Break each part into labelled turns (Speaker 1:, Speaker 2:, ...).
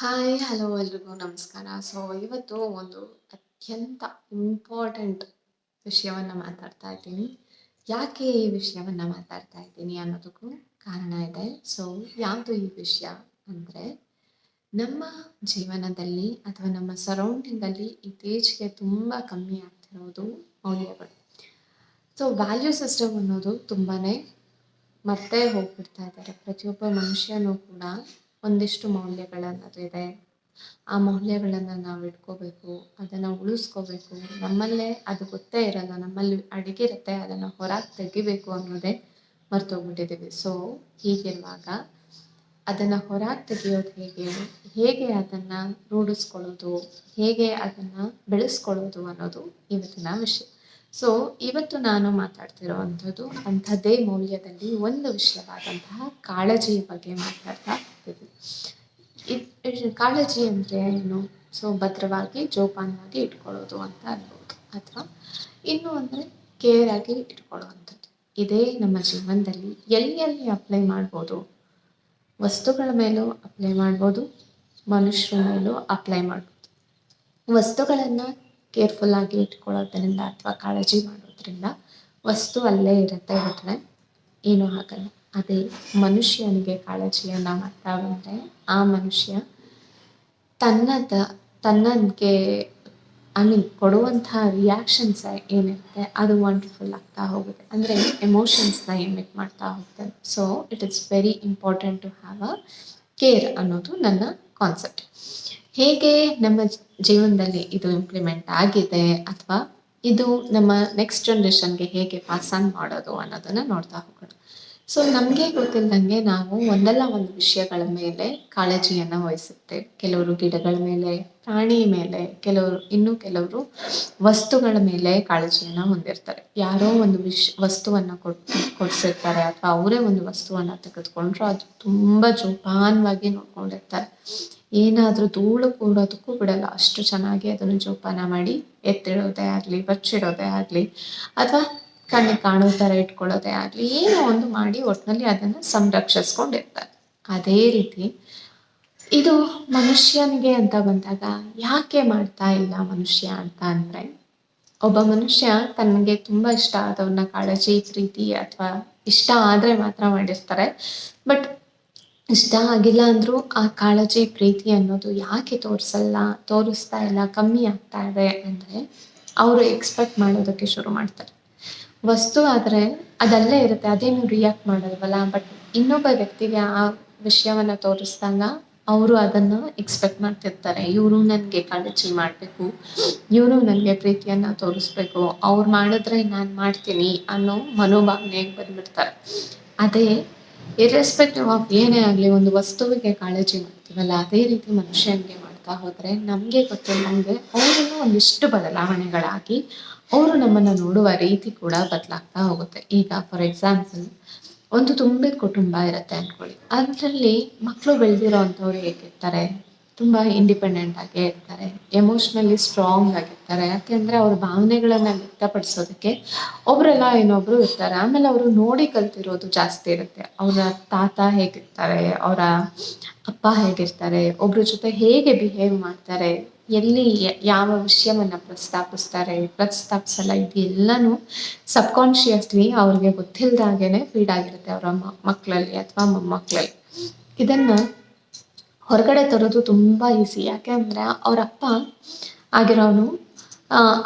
Speaker 1: Hi hello ಎಲ್ರಿಗೂ. ನಮಸ್ಕಾರ. So ಇವತ್ತು ಒಂದು ಅತ್ಯಂತ ಇಂಪಾರ್ಟೆಂಟ್ ವಿಷಯವನ್ನು ಮಾತಾಡ್ತಾ ಇದ್ದೀನಿ. ಯಾಕೆ ಈ ವಿಷಯವನ್ನು ಮಾತಾಡ್ತಾ ಇದ್ದೀನಿ ಅನ್ನೋದಕ್ಕೂ ಕಾರಣ ಇದೆ. ಸೊ ಯಾವುದು ಈ ವಿಷಯ ಅಂದರೆ, ನಮ್ಮ ಜೀವನದಲ್ಲಿ ಅಥವಾ ನಮ್ಮ ಸರೌಂಡಿಂಗಲ್ಲಿ ಇತ್ತೀಚೆಗೆ ತುಂಬ ಕಮ್ಮಿ ಆಗ್ತಿರೋದು ಮೌಲ್ಯಗಳು. ಸೊ ವ್ಯಾಲ್ಯೂ ಸಿಸ್ಟಮ್ ಅನ್ನೋದು ತುಂಬಾ ಮತ್ತೆ ಹೋಗ್ಬಿಡ್ತಾ ಇದ್ದಾರೆ. ಪ್ರತಿಯೊಬ್ಬ ಮನುಷ್ಯನೂ ಕೂಡ ಒಂದಿಷ್ಟು ಮೌಲ್ಯಗಳನ್ನೋದು ಇದೆ ಆ ಮೌಲ್ಯಗಳನ್ನು ನಾವು ಇಟ್ಕೋಬೇಕು, ಅದನ್ನು ಉಳಿಸ್ಕೋಬೇಕು. ನಮ್ಮಲ್ಲೇ ಅದು ಗೊತ್ತೇ ಇರಲ್ಲ, ನಮ್ಮಲ್ಲಿ ಅಡಗಿರುತ್ತೆ ಅದನ್ನು ಹೊರಗೆ ತೆಗಿಬೇಕು ಅನ್ನೋದೇ ಮರ್ತೋಗ್ಬಿಟ್ಟಿದ್ದೀವಿ ಸೊ ಹೀಗಿರುವಾಗ ಅದನ್ನು ಹೊರಗೆ ತೆಗೆಯೋದು ಹೇಗೆ ಹೇಗೆ ಅದನ್ನು ರೂಢಿಸ್ಕೊಳ್ಳೋದು, ಹೇಗೆ ಅದನ್ನು ಬೆಳೆಸ್ಕೊಳ್ಳೋದು ಅನ್ನೋದು ಇವತ್ತಿನ ವಿಷಯ. ಸೊ ಇವತ್ತು ನಾನು ಮಾತಾಡ್ತಿರೋ ಅಂಥದ್ದು ಅಂಥದ್ದೇ ಮೌಲ್ಯದಲ್ಲಿ ಒಂದು ವಿಷಯವಾದಂತಹ ಕಾಳಜಿಯ ಬಗ್ಗೆ ಮಾತಾಡ್ತಾ ಕಾಳಜಿ ಅಂದರೆ ಏನು? ಸೊ ಭದ್ರವಾಗಿ, ಜೋಪಾನವಾಗಿ ಇಟ್ಕೊಳ್ಳೋದು ಅಂತ ಅನ್ಬೋದು. ಅಥವಾ ಇನ್ನು ಅಂದರೆ ಕೇರ್ ಆಗಿ ಇಟ್ಕೊಳ್ಳುವಂಥದ್ದು. ಇದೇ ನಮ್ಮ ಜೀವನದಲ್ಲಿ ಎಲ್ಲಿ ಎಲ್ಲಿ ಅಪ್ಲೈ ಮಾಡ್ಬೋದು? ವಸ್ತುಗಳ ಮೇಲೂ ಅಪ್ಲೈ ಮಾಡ್ಬೋದು. ಮನುಷ್ಯರ ಮೇಲೂ ಅಪ್ಲೈ ಮಾಡ್ಬೋದು. ವಸ್ತುಗಳನ್ನು ಕೇರ್ಫುಲ್ ಆಗಿ ಇಟ್ಕೊಳ್ಳೋದ್ರಿಂದ ಅಥವಾ ಕಾಳಜಿ ಮಾಡೋದ್ರಿಂದ ವಸ್ತು ಅಲ್ಲೇ ಇರುತ್ತೆ ಬಿಟ್ಟರೆ ಏನೂ ಆಗಲ್ಲ. ಅದೇ ಮನುಷ್ಯನಿಗೆ ಕಾಳಜಿಯನ್ನು ಮಾಡ್ತಾ ಬಂದರೆ ಆ ಮನುಷ್ಯ ತನ್ನದ ತನ್ನಗೆ ಐ ಮೀನ್ ಕೊಡುವಂತಹ ರಿಯಾಕ್ಷನ್ಸ್ ಏನಿರುತ್ತೆ, ಅದು ವಂಡರ್ಫುಲ್ ಆಗ್ತಾ ಹೋಗುತ್ತೆ. ಅಂದರೆ ಎಮೋಷನ್ಸ್ನ ಎಮಿಟ್ ಮಾಡ್ತಾ ಹೋಗ್ತಾರೆ so it is very important to have a care ಅನ್ನೋದು ನನ್ನ ಕಾನ್ಸೆಪ್ಟ್ ಹೇಗೆ ನಮ್ಮ ಜೀವನದಲ್ಲಿ ಇದು ಇಂಪ್ಲಿಮೆಂಟ್ ಆಗಿದೆ ಅಥವಾ ಇದು ನಮ್ಮ ನೆಕ್ಸ್ಟ್ ಜನ್ರೇಷನ್ಗೆ ಹೇಗೆ ಪಾಸ್ ಆನ್ ಮಾಡೋದು ಅನ್ನೋದನ್ನು ನೋಡ್ತಾ ಹೋಗೋಣ. ಸೊ ನಮಗೆ ಗೊತ್ತಿಲ್ಲದಂಗೆ ನಾವು ಒಂದಲ್ಲ ಒಂದು ವಿಷಯಗಳ ಮೇಲೆ ಕಾಳಜಿಯನ್ನು ವಹಿಸುತ್ತೇವೆ ಕೆಲವರು ಗಿಡಗಳ ಮೇಲೆ, ಪ್ರಾಣಿ ಮೇಲೆ, ಕೆಲವರು, ಇನ್ನು ಕೆಲವರು ವಸ್ತುಗಳ ಮೇಲೆ ಕಾಳಜಿಯನ್ನು ಹೊಂದಿರ್ತಾರೆ. ಯಾರೋ ಒಂದು ವಿಷ್, ವಸ್ತುವನ್ನು ಕೊಟ್ ಕೊಡಿಸಿರ್ತಾರೆ ಅಥವಾ ಅವರೇ ಒಂದು ವಸ್ತುವನ್ನು ತೆಗೆದುಕೊಂಡ್ರು ಅದು ತುಂಬ ಜೋಪಾನವಾಗಿ ನೋಡ್ಕೊಂಡಿರ್ತಾರೆ. ಏನಾದರೂ ಧೂಳು ಕೂಡೋದಕ್ಕೂ ಬಿಡಲ್ಲ. ಅಷ್ಟು ಚೆನ್ನಾಗಿ ಅದನ್ನು ಜೋಪಾನ ಮಾಡಿ ಎತ್ತಿಡೋದೇ ಆಗಲಿ, ಬಚ್ಚಿಡೋದೇ ಆಗಲಿ, ಅಥವಾ ಕಣ್ಣಿಗೆ ಕಾಣೋ ಥರ ಇಟ್ಕೊಳ್ಳೋದೇ ಆಗಲಿ, ಏನೋ ಒಂದು ಮಾಡಿ ಒಟ್ಟಿನಲ್ಲಿ ಅದನ್ನು ಸಂರಕ್ಷಿಸ್ಕೊಂಡಿರ್ತಾರೆ. ಅದೇ ರೀತಿ ಇದು ಮನುಷ್ಯನಿಗೆ ಅಂತ ಬಂದಾಗ ಯಾಕೆ ಮಾಡ್ತಾ ಇಲ್ಲ ಮನುಷ್ಯ ಅಂತ ಅಂದರೆ, ಒಬ್ಬ ಮನುಷ್ಯ ತನಗೆ ತುಂಬ ಇಷ್ಟ ಆದವನ್ನ ಕಾಳಜಿ ಪ್ರೀತಿ ಅಥವಾ ಇಷ್ಟ ಆದರೆ ಮಾತ್ರ ಮಾಡಿರ್ತಾರೆ. ಬಟ್ ಇಷ್ಟ ಆಗಿಲ್ಲ ಅಂದರೂ ಆ ಕಾಳಜಿ ಪ್ರೀತಿ ಅನ್ನೋದು ಯಾಕೆ ತೋರಿಸಲ್ಲ, ತೋರಿಸ್ತಾ ಇಲ್ಲ, ಕಮ್ಮಿ ಆಗ್ತಾ ಇದೆ ಅಂದರೆ ಅವರು ಎಕ್ಸ್ಪೆಕ್ಟ್ ಮಾಡೋದಕ್ಕೆ ಶುರು ಮಾಡ್ತಾರೆ. ವಸ್ತು ಆದರೆ ಅದಲ್ಲೇ ಇರುತ್ತೆ ಅದೇನು ರಿಯಾಕ್ಟ್ ಮಾಡಲ್ವಲ್ಲ ಬಟ್ ಇನ್ನೊಬ್ಬ ವ್ಯಕ್ತಿಗೆ ಆ ವಿಷಯವನ್ನು ತೋರಿಸಿದಾಗ ಅವರು ಅದನ್ನು ಎಕ್ಸ್ಪೆಕ್ಟ್ ಮಾಡ್ತಿರ್ತಾರೆ. ಇವರು ನನಗೆ ಕಾಳಜಿ ಮಾಡಬೇಕು, ಇವರು ನನಗೆ ಪ್ರೀತಿಯನ್ನು ತೋರಿಸ್ಬೇಕು, ಅವ್ರು ಮಾಡಿದ್ರೆ ನಾನು ಮಾಡ್ತೀನಿ ಅನ್ನೋ ಮನೋಭಾವನೆಗೆ ಬಂದ್ಬಿಡ್ತಾರೆ. ಅದೇ ಇರ್ರೆಸ್ಪೆಕ್ಟಿವ್ ಆಫ್ ಏನೇ ಆಗಲಿ ಒಂದು ವಸ್ತುವಿಗೆ ಕಾಳಜಿ ಮಾಡ್ತೀವಲ್ಲ, ಅದೇ ರೀತಿ ಮನುಷ್ಯನಿಗೆ ಮಾಡ್ತಾ ಹೋದರೆ ನಮಗೆ ಗೊತ್ತಿಲ್ಲದಂಗೆ ಅವರನ್ನು ಒಂದಿಷ್ಟು ಬದಲಾವಣೆಗಳಾಗಿ ಅವರು ನಮ್ಮನ್ನು ನೋಡುವ ರೀತಿ ಕೂಡ ಬದಲಾಗ್ತಾ ಹೋಗುತ್ತೆ. ಈಗ ಫಾರ್ ಎಕ್ಸಾಂಪಲ್ ಒಂದು ತುಂಬಿದ ಕುಟುಂಬ ಇರುತ್ತೆ ಅಂದ್ಕೊಳ್ಳಿ ಅದರಲ್ಲಿ ಮಕ್ಕಳು ಬೆಳೆದಿರೋ ಅಂಥವ್ರು ಹೇಗಿರ್ತಾರೆ? ತುಂಬ ಇಂಡಿಪೆಂಡೆಂಟ್ ಆಗೇ ಇರ್ತಾರೆ. ಎಮೋಷ್ನಲಿ ಸ್ಟ್ರಾಂಗ್ ಆಗಿರ್ತಾರೆ. ಯಾಕೆಂದರೆ ಅವ್ರ ಭಾವನೆಗಳನ್ನು ವ್ಯಕ್ತಪಡಿಸೋದಕ್ಕೆ ಒಬ್ಬರೆಲ್ಲ ಇನ್ನೊಬ್ರು ಇರ್ತಾರೆ. ಆಮೇಲೆ ಅವರು ನೋಡಿ ಕಲ್ತಿರೋದು ಜಾಸ್ತಿ ಇರುತ್ತೆ. ಅವರ ತಾತ ಹೇಗಿರ್ತಾರೆ? ಅವರ ಅಪ್ಪ ಹೇಗಿರ್ತಾರೆ? ಒಬ್ರ ಜೊತೆ ಹೇಗೆ ಬಿಹೇವ್ ಮಾಡ್ತಾರೆ? ಎಲ್ಲಿ ಯಾವ ವಿಷಯವನ್ನು ಪ್ರಸ್ತಾಪಿಸ್ತಾರೆ, ಪ್ರಸ್ತಾಪಿಸಲ್ಲ, ಇದೆಲ್ಲನೂ ಸಬ್ಕಾನ್ಷಿಯಸ್ಲಿ ಅವ್ರಿಗೆ ಗೊತ್ತಿಲ್ಲದಾಗೇನೆ ಫೀಡ್ ಆಗಿರುತ್ತೆ ಅವರ ಮಕ್ಕಳಲ್ಲಿ ಅಥವಾ ಮೊಮ್ಮಕ್ಕಳಲ್ಲಿ ಇದನ್ನು ಹೊರಗಡೆ ತರೋದು ತುಂಬ ಈಸಿ. ಯಾಕೆ ಅಂದರೆ ಅವ್ರ ಅಪ್ಪ ಆಗಿರೋನು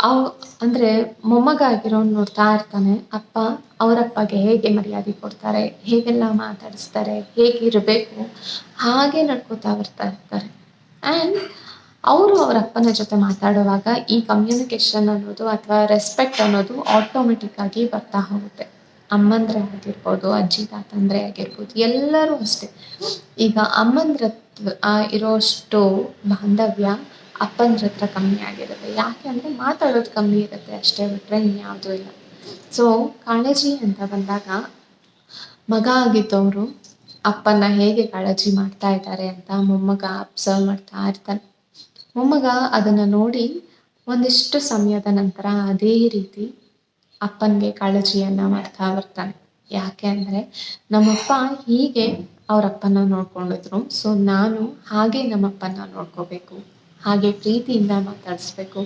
Speaker 1: ಅವ್, ಅಂದರೆ ಮೊಮ್ಮಗ ಆಗಿರೋನು ನೋಡ್ತಾ ಇರ್ತಾನೆ. ಅಪ್ಪ ಅವರಪ್ಪಗೆ ಹೇಗೆ ಮರ್ಯಾದೆ ಕೊಡ್ತಾರೆ, ಹೇಗೆಲ್ಲ ಮಾತಾಡಿಸ್ತಾರೆ, ಹೇಗಿರಬೇಕು, ಹಾಗೆ ನಡ್ಕೋತಾ ಬರ್ತಾ ಇರ್ತಾರೆ. ಆ್ಯಂಡ್ ಅವರು ಅವರ ಅಪ್ಪನ ಜೊತೆ ಮಾತಾಡುವಾಗ ಈ ಕಮ್ಯುನಿಕೇಷನ್ ಅನ್ನೋದು ಅಥವಾ ರೆಸ್ಪೆಕ್ಟ್ ಅನ್ನೋದು ಆಟೋಮೆಟಿಕ್ ಆಗಿ ಬರ್ತಾ ಹೋಗುತ್ತೆ. ಅಮ್ಮಂದ್ರೆ ಆಗಿರ್ಬೋದು, ಅಜ್ಜಿ, ತಾತಂದ್ರೆ ಆಗಿರ್ಬೋದು, ಎಲ್ಲರೂ ಅಷ್ಟೇ. ಈಗ ಅಮ್ಮಂದ್ರ ಇರೋಷ್ಟು ಬಾಂಧವ್ಯ ಅಪ್ಪಂದ್ರ ಹತ್ರ ಕಮ್ಮಿ ಆಗಿರುತ್ತೆ. ಯಾಕೆ ಅಂದರೆ ಮಾತಾಡೋದು ಕಮ್ಮಿ ಇರುತ್ತೆ ಅಷ್ಟೇ ಬಿಟ್ಟರೆ ಇನ್ಯಾವುದೂ ಇಲ್ಲ. ಸೊ ಕಾಳಜಿ ಅಂತ ಬಂದಾಗ ಮಗ ಆಗಿದ್ದವರು ಅಪ್ಪನ ಹೇಗೆ ಕಾಳಜಿ ಮಾಡ್ತಾ ಇದ್ದಾರೆ ಅಂತ ಮೊಮ್ಮಗ ಅಬ್ಸರ್ವ್ ಮಾಡ್ತಾ ಇರ್ತಾನೆ. ಮೊಮ್ಮಗ ಅದನ್ನು ನೋಡಿ ಒಂದಿಷ್ಟು ಸಮಯದ ನಂತರ ಅದೇ ರೀತಿ ಅಪ್ಪನಿಗೆ ಕಾಳಜಿಯನ್ನು ಮಾಡ್ತಾ ಬರ್ತಾನೆ. ಯಾಕೆ ಅಂದರೆ ನಮ್ಮಪ್ಪ ಹೀಗೆ ಅವ್ರ ಅಪ್ಪನ ನೋಡ್ಕೊಂಡಿದ್ರು. ಸೊ ನಾನು ಹಾಗೆ ನಮ್ಮಪ್ಪನ ನೋಡ್ಕೋಬೇಕು. ಹಾಗೆ ಪ್ರೀತಿಯಿಂದ ಮಾತಾಡಿಸ್ಬೇಕು.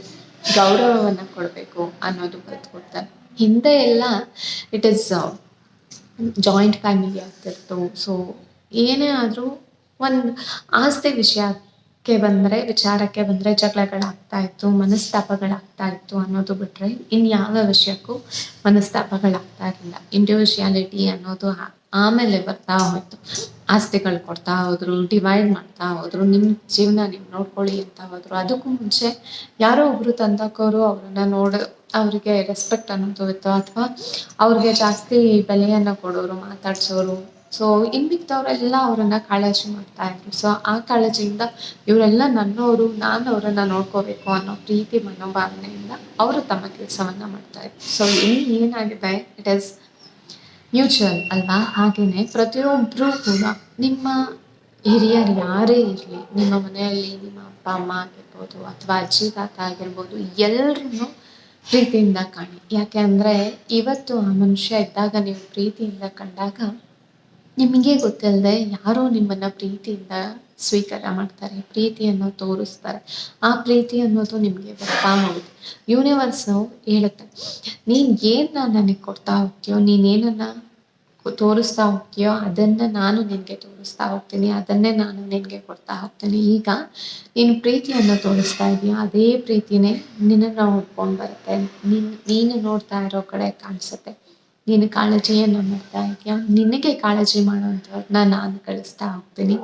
Speaker 1: ಗೌರವವನ್ನು ಕೊಡಬೇಕು ಅನ್ನೋದು ಕಲ್ತ್ಕೊಡ್ತಾರೆ ಹಿಂದೆ ಎಲ್ಲ ಇಟ್ ಈಸ್ ಜಾಯಿಂಟ್ ಫ್ಯಾಮಿಲಿ ಆಗ್ತಿತ್ತು. ಸೊ ಏನೇ ಆದರೂ ಒಂದು ಆಸ್ತಿ ವಿಷಯಕ್ಕೆ ಬಂದರೆ, ವಿಚಾರಕ್ಕೆ ಬಂದರೆ ಜಗಳಗಳಾಗ್ತಾ ಇತ್ತು ಮನಸ್ತಾಪಗಳಾಗ್ತಾ ಇತ್ತು ಅನ್ನೋದು ಬಿಟ್ಟರೆ ಇನ್ಯಾವ ವಿಷಯಕ್ಕೂ ಮನಸ್ತಾಪಗಳಾಗ್ತಾ ಇರಲಿಲ್ಲ. ಇಂಡಿವಿಜುವಾಲಿಟಿ ಅನ್ನೋದು ಆಮೇಲೆ ಬರ್ತಾ ಹೋಯ್ತು. ಆಸ್ತಿಗಳು ಕೊಡ್ತಾ ಹೋದ್ರು ಡಿವೈಡ್ ಮಾಡ್ತಾ ಹೋದ್ರು ನಿಮ್ಮ ಜೀವನ ನೀವು ನೋಡ್ಕೊಳ್ಳಿ ಅಂತ ಹೋದ್ರು. ಅದಕ್ಕೂ ಮುಂಚೆ ಯಾರೋ ಒಬ್ರು ತಂದಕ್ಕೋರು ಅವ್ರನ್ನ ನೋಡ ಅವ್ರಿಗೆ ರೆಸ್ಪೆಕ್ಟ್ ಅನ್ನೋದು ಇತ್ತು. ಅಥವಾ ಅವ್ರಿಗೆ ಜಾಸ್ತಿ ಬೆಲೆಯನ್ನ ಕೊಡೋರು, ಮಾತಾಡ್ಸೋರು ಸೊ ಇನ್ ಮಿಕ್ದವ್ರೆಲ್ಲ ಅವರನ್ನ ಕಾಳಜಿ ಮಾಡ್ತಾ ಇದ್ರು. ಸೊ ಆ ಕಾಳಜಿಯಿಂದ ಇವರೆಲ್ಲ ನನ್ನವರು ನಾನು ಅವರನ್ನ ನೋಡ್ಕೋಬೇಕು ಅನ್ನೋ ಪ್ರೀತಿ, ಮನೋಭಾವನೆಯಿಂದ ಅವರು ತಮ್ಮ ಕೆಲಸವನ್ನ ಮಾಡ್ತಾ ಇದ್ರು. ಸೊ ಇಲ್ಲಿ ಏನಾಗಿದೆ? ಇಟ್ ಇಸ್ ಮ್ಯೂಚುವಲ್ ಅಲ್ವಾ? ಹಾಗೇನೆ ಪ್ರತಿಯೊಬ್ಬರೂ ಕೂಡ ನಿಮ್ಮ ಹಿರಿಯರು ಯಾರೇ ಇರಲಿ, ನಿಮ್ಮ ಮನೆಯಲ್ಲಿ ನಿಮ್ಮ ಅಪ್ಪ, ಅಮ್ಮ ಆಗಿರ್ಬೋದು ಅಥವಾ ಅಜ್ಜಿ, ತಾತ ಆಗಿರ್ಬೋದು ಎಲ್ಲರನ್ನು ಪ್ರೀತಿಯಿಂದ ಕಾಣಿ. ಯಾಕೆ ಅಂದರೆ ಇವತ್ತು ಆ ಮನುಷ್ಯ ಇದ್ದಾಗ ನೀವು ಪ್ರೀತಿಯಿಂದ ಕಂಡಾಗ ನಿಮಗೆ ಗೊತ್ತಿಲ್ಲದೆ ಯಾರೋ ನಿಮ್ಮನ್ನು ಪ್ರೀತಿಯಿಂದ ಸ್ವೀಕಾರ ಮಾಡ್ತಾರೆ, ಪ್ರೀತಿಯನ್ನು ತೋರಿಸ್ತಾರೆ. ಆ ಪ್ರೀತಿ ಅನ್ನೋದು ನಿಮಗೆ ಬರ್ತಾ ಹೋಗುತ್ತೆ. ಯೂನಿವರ್ಸು ಹೇಳುತ್ತೆ, ನೀನು ಏನನ್ನ ನನಗೆ ಕೊಡ್ತಾ ಹೋಗ್ತೀಯೋ ನೀನೇನನ್ನ ತೋರಿಸ್ತಾ ಹೋಗ್ತೀಯೋ, ಅದನ್ನು ನಾನು ನಿನಗೆ ತೋರಿಸ್ತಾ ಹೋಗ್ತೀನಿ, ಅದನ್ನೇ ನಾನು ನಿನಗೆ ಕೊಡ್ತಾ ಹೋಗ್ತೀನಿ. ಈಗ ನೀನು ಪ್ರೀತಿಯನ್ನು ತೋರಿಸ್ತಾ ಇದೀಯ? ಅದೇ ಪ್ರೀತಿನೇ ನಿನ್ನನ್ನು ಹುಡ್ಕೊಂಡು ಬರುತ್ತೆ. ನಿನ್ನ ನೀನು ನೋಡ್ತಾ ಇರೋ ಕಡೆ ಕಾಣಿಸುತ್ತೆ. ನೀನು ಕಾಳಜಿಯನ್ನು ಮಾಡ್ತಾ ಇದೆಯಾ? ನಿನಗೆ ಕಾಳಜಿ ಮಾಡೋವಂಥವ್ರನ್ನ ನಾನು ಕಳಿಸ್ತಾ ಹೋಗ್ತೀನಿ.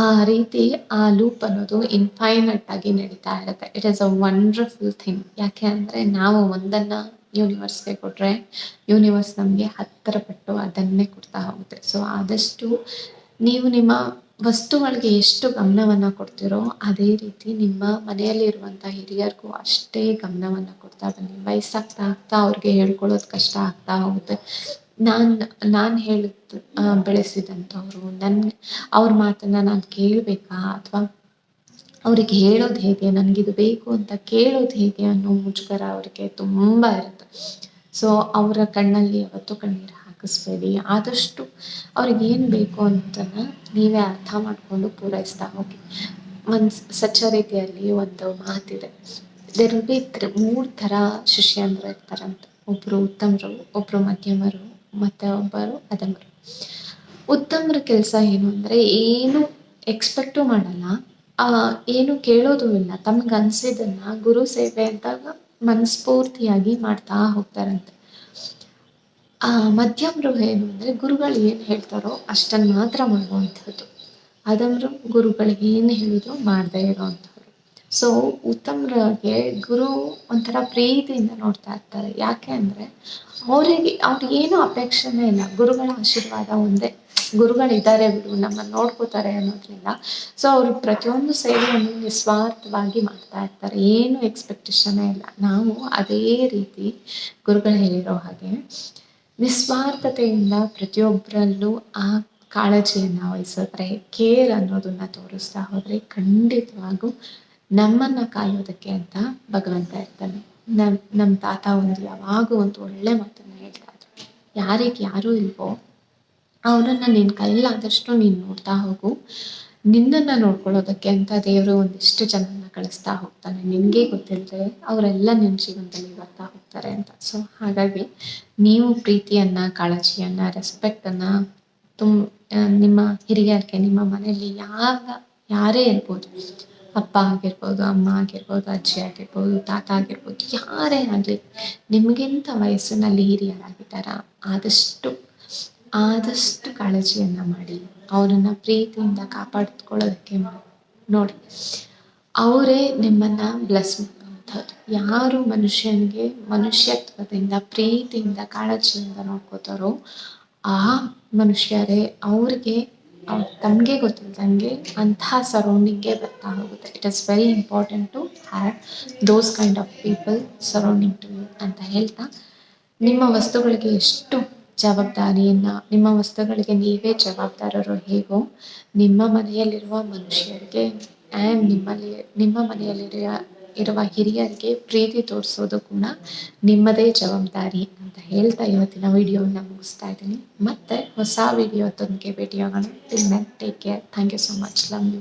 Speaker 1: ಆ ರೀತಿ ಆ ಲೂಪ್ ಅನ್ನೋದು ಇನ್ಫೈನಟ್ ಆಗಿ ನಡೀತಾ ಇರುತ್ತೆ. It is a wonderful thing ಯಾಕೆ ಅಂದರೆ ನಾವು ಒಂದನ್ನು ಯೂನಿವರ್ಸ್ಗೆ ಕೊಟ್ಟರೆ ಯೂನಿವರ್ಸ್ ನಮಗೆ ಹತ್ತರ ಪಟ್ಟು ಅದನ್ನೇ ಕೊಡ್ತಾ ಹೋಗುತ್ತೆ. ಸೊ ಆದಷ್ಟು ನೀವು ನಿಮ್ಮ ವಸ್ತುಗಳಿಗೆ ಎಷ್ಟು ಗಮನವನ್ನು ಕೊಡ್ತೀರೋ ಅದೇ ರೀತಿ ನಿಮ್ಮ ಮನೆಯಲ್ಲಿರುವಂಥ ಹಿರಿಯರಿಗೂ ಅಷ್ಟೇ ಗಮನವನ್ನು ಕೊಡ್ತಾ ಬನ್ನಿ. ವಯಸ್ಸಾಗ್ತಾ ಆಗ್ತಾ ಅವ್ರಿಗೆ ಹೇಳ್ಕೊಳ್ಳೋದು ಕಷ್ಟ ಆಗ್ತಾ ಹೋಗುತ್ತೆ. ನಾನು ನಾನು ಹೇಳಿದ ಬೆಳೆಸಿದಂಥವ್ರು ನನ್ನ ಅವ್ರ ಮಾತನ್ನು ನಾನು ಕೇಳಬೇಕಾ ಅಥವಾ ಅವ್ರಿಗೆ ಹೇಳೋದು ಹೇಗೆ ನನಗಿದು ಬೇಕು ಅಂತ ಕೇಳೋದು ಹೇಗೆ ಅನ್ನೋ ಮುಜುಗರ ಅವರಿಗೆ ತುಂಬ ಇರುತ್ತೆ. ಸೊ ಅವರ ಕಣ್ಣಲ್ಲಿ ಯಾವತ್ತೂ ಕಣ್ಣೀರು ಹಾಕಿಸ್ಬೇಡಿ ಆದಷ್ಟು ಅವ್ರಿಗೆ ಏನು ಬೇಕು ಅಂತನ ನೀವೇ ಅರ್ಥ ಮಾಡಿಕೊಂಡು ಪೂರೈಸ್ತಾ ಹೋಗಿ. ಒಂದು ಸಚ್ಚ ರೀತಿಯಲ್ಲಿ ಒಂದು ಮಾತಿದೆ. ದೇರ್ ಬಿ ಮೂರು ಥರ ಶಿಷ್ಯಂದ್ರು ಇರ್ತಾರಂತ ಒಬ್ಬರು ಉತ್ತಮರು ಒಬ್ಬರು ಮಧ್ಯಮರು, ಮತ್ತು ಒಬ್ಬರು ಅಧಮರು ಉತ್ತಮರ ಕೆಲಸ ಏನು ಅಂದರೆ ಏನು ಎಕ್ಸ್ಪೆಕ್ಟು ಮಾಡಲ್ಲ. ಏನು ಕೇಳೋದು ಇಲ್ಲ. ತಮ್ಗೆ ಗುರು ಸೇವೆ ಅಂದಾಗ ಮನಸ್ಫೂರ್ತಿಯಾಗಿ ಮಾಡ್ತಾ ಹೋಗ್ತಾರಂತೆ. ಆ ಮಧ್ಯಮರು ಏನು ಅಂದರೆ ಗುರುಗಳು ಏನು ಹೇಳ್ತಾರೋ ಅಷ್ಟನ್ನು ಮಾತ್ರ ಮಾಡುವಂಥದ್ದು. ಅದಂದ್ರು ಗುರುಗಳಿಗೆ ಏನು ಹೇಳಿದ್ರು ಮಾಡದೇ ಇರೋವಂಥವ್ರು. ಸೊ ಉತ್ತಮರಿಗೆ ಗುರು ಒಂಥರ ಪ್ರೀತಿಯಿಂದ ನೋಡ್ತಾ ಇರ್ತಾರೆ. ಯಾಕೆ ಅಂದರೆ ಅವರಿಗೆ, ಅವ್ರಿಗೆ ಏನು ಅಪೇಕ್ಷೆನೇ ಇಲ್ಲ. ಗುರುಗಳ ಆಶೀರ್ವಾದ ಒಂದೇ. ಗುರುಗಳಿದ್ದಾರೆ ಬಿಡು, ನಮ್ಮನ್ನು ನೋಡ್ಕೋತಾರೆ ಅನ್ನೋದ್ರಿಂದ. ಸೊ ಅವರು ಪ್ರತಿಯೊಂದು ಸೇವೆಯನ್ನು ನಿಸ್ವಾರ್ಥವಾಗಿ ಮಾಡ್ತಾ ಇರ್ತಾರೆ. ಏನು ಎಕ್ಸ್ಪೆಕ್ಟೇಷನೇ ಇಲ್ಲ. ನಾವು ಅದೇ ರೀತಿ ಗುರುಗಳು ಹೇಳಿರೋ ಹಾಗೆ ನಿಸ್ವಾರ್ಥತೆಯಿಂದ ಪ್ರತಿಯೊಬ್ಬರಲ್ಲೂ ಆ ಕಾಳಜಿಯನ್ನು ವಹಿಸಿದ್ರೆ ಕೇರ್ ಅನ್ನೋದನ್ನ ತೋರಿಸ್ತಾ ಹೋದರೆ ಖಂಡಿತವಾಗೂ ನಮ್ಮನ್ನು ಕಾಯೋದಕ್ಕೆ ಅಂತ ಭಗವಂತ ಇರ್ತಾನೆ. ನಮ್ಮ ನಮ್ಮ ತಾತ ಒಂದು ಯಾವಾಗೂ ಒಂದು ಒಳ್ಳೆ ಮಾತನ್ನು ಹೇಳ್ತಾ ಇದ್ರು. ಯಾರಿಗೆ ಯಾರೂ ಇಲ್ವೋ ಅವರನ್ನು ನಿನ್ನ ಕೈಲಾದಷ್ಟು ನೀನು ನೋಡ್ತಾ ಹೋಗು. ನಿನ್ನನ್ನು ನೋಡ್ಕೊಳ್ಳೋದಕ್ಕೆ ಅಂತ ದೇವರು ಒಂದಿಷ್ಟು ಜನನ ಕಳಿಸ್ತಾ ಹೋಗ್ತಾನೆ. ನಿನಗೆ ಗೊತ್ತಿಲ್ಲದೆ ಅವರೆಲ್ಲ ನಿನ್ನ ಜೀವನದಲ್ಲಿ ಬರ್ತಾ ಹೋಗ್ತಾರೆ ಅಂತ. ಸೊ ಹಾಗಾಗಿ ನೀವು ಪ್ರೀತಿಯನ್ನು, ಕಾಳಜಿಯನ್ನು ರೆಸ್ಪೆಕ್ಟನ್ನು ತುಂಬ ನಿಮ್ಮ ಹಿರಿಯರಿಗೆ ನಿಮ್ಮ ಮನೆಯಲ್ಲಿ ಯಾವ ಯಾರೇ ಇರ್ಬೋದು, ಅಪ್ಪ ಆಗಿರ್ಬೋದು, ಅಮ್ಮ ಆಗಿರ್ಬೋದು, ಅಜ್ಜಿ ಆಗಿರ್ಬೋದು, ತಾತ ಆಗಿರ್ಬೋದು, ಯಾರೇ ಆಗಲಿ ನಿಮಗಿಂತ ವಯಸ್ಸಿನಲ್ಲಿ ಹಿರಿಯರಾಗಿದ್ದಾರ, ಆದಷ್ಟು ಆದಷ್ಟು ಕಾಳಜಿಯನ್ನು ಮಾಡಿ, ಅವರನ್ನು ಪ್ರೀತಿಯಿಂದ ಕಾಪಾಡ್ಕೊಳ್ಳೋದಕ್ಕೆ ನೋಡಿ, ಅವರೇ ನಿಮ್ಮನ್ನು ಬ್ಲೆಸ್ ಮಾಡುವಂಥದ್ದು ಯಾರು ಮನುಷ್ಯನಿಗೆ ಮನುಷ್ಯತ್ವದಿಂದ, ಪ್ರೀತಿಯಿಂದ, ಕಾಳಜಿಯಿಂದ ನೋಡ್ಕೋತಾರೋ ಆ ಮನುಷ್ಯರೇ ಅವ್ರಿಗೆ ತಮಗೆ ಗೊತ್ತಿಲ್ದಂಗೆ ಅಂತಹ ಸರೌಂಡಿಂಗೇ ಬರ್ತಾ ಹೋಗುತ್ತೆ. It is very important to have those kind of people surrounding to ಅಂತ ಹೇಳ್ತಾ, ನಿಮ್ಮ ವಸ್ತುಗಳಿಗೆ ಎಷ್ಟು ಜವಾಬ್ದಾರಿಯನ್ನು ನಿಮ್ಮ ವಸ್ತುಗಳಿಗೆ ನೀವೇ ಜವಾಬ್ದಾರರು ಹೇಗೋ ನಿಮ್ಮ ಮನೆಯಲ್ಲಿರುವ ಮನುಷ್ಯರಿಗೆ ಆ್ಯಂಡ್ ನಿಮ್ಮಲ್ಲಿ, ನಿಮ್ಮ ಮನೆಯಲ್ಲಿರುವ, ಇರುವ ಹಿರಿಯರಿಗೆ ಪ್ರೀತಿ ತೋರಿಸೋದು ಕೂಡ ನಿಮ್ಮದೇ ಜವಾಬ್ದಾರಿ ಅಂತ ಹೇಳ್ತಾ ಇವತ್ತಿನ ವಿಡಿಯೋವನ್ನು ಮುಗಿಸ್ತಾ ಇದ್ದೀನಿ. ಮತ್ತೆ ಹೊಸ ವಿಡಿಯೋ ವಿಡಿಯೋದೊಂದಿಗೆ ಭೇಟಿಯಾಗೋಣ. Till then take care thank you so much love you